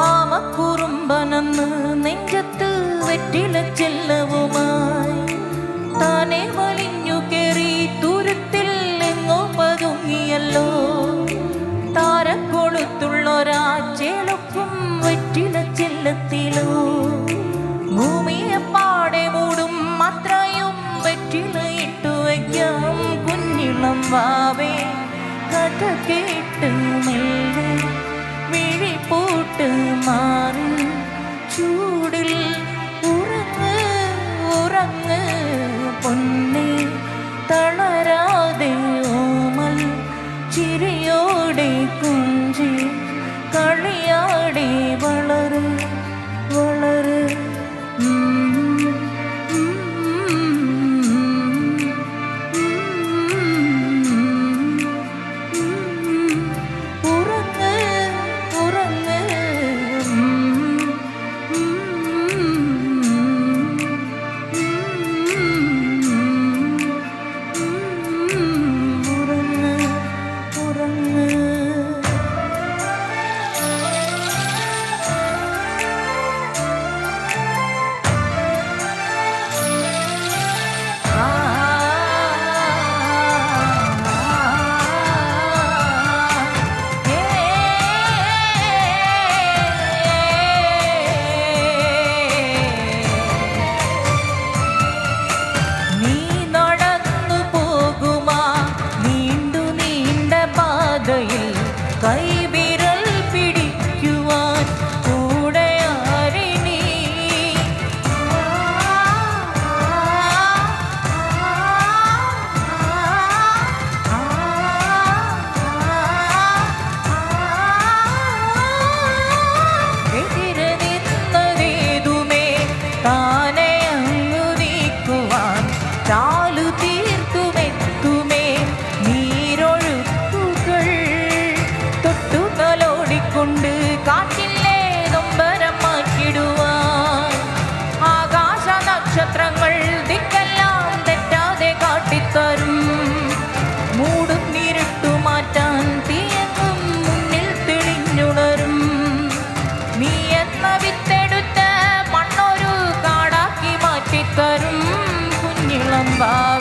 ആമക്കുറുമ്പനെന്ന് നെഞ്ചത്ത് വെറ്റില ചെല്ലവുമായി. താനെ വലിഞ്ഞു കയറി തുരുത്തിൽ എങ്ങോ പതുങ്ങിയല്ലോ. താരക്കൊളുത്തുള്ളൊരാ ചെളുക്കും വെറ്റില ചെല്ലത്തിലോ. ഭൂമിയെ പാടെ മൂടും അത്രയും വെറ്റിലയിട്ടു വയ്ക്കാം കുഞ്ഞിളം വാവേ. കഥ കേട്ട് കുഞ്ചി കളിയാടി വളര്. Baby. കൊണ്ട് കാറ്റില്ലേ നൊമ്പരമാക്കിടുവാൻ ആകാശ നക്ഷത്രങ്ങൾ ദിക്കെല്ലാം തെറ്റാതെ കാട്ടിത്തരും. മൂടും നീരിട്ടു മാറ്റാൻ തീയെന്നും മുന്നിൽ തെളിഞ്ഞുണരും. നീ എന്ന വിത്തെടുത്ത് മണ്ണൊരു കാടാക്കി മാറ്റിത്തരും കുഞ്ഞിളമ്പാ.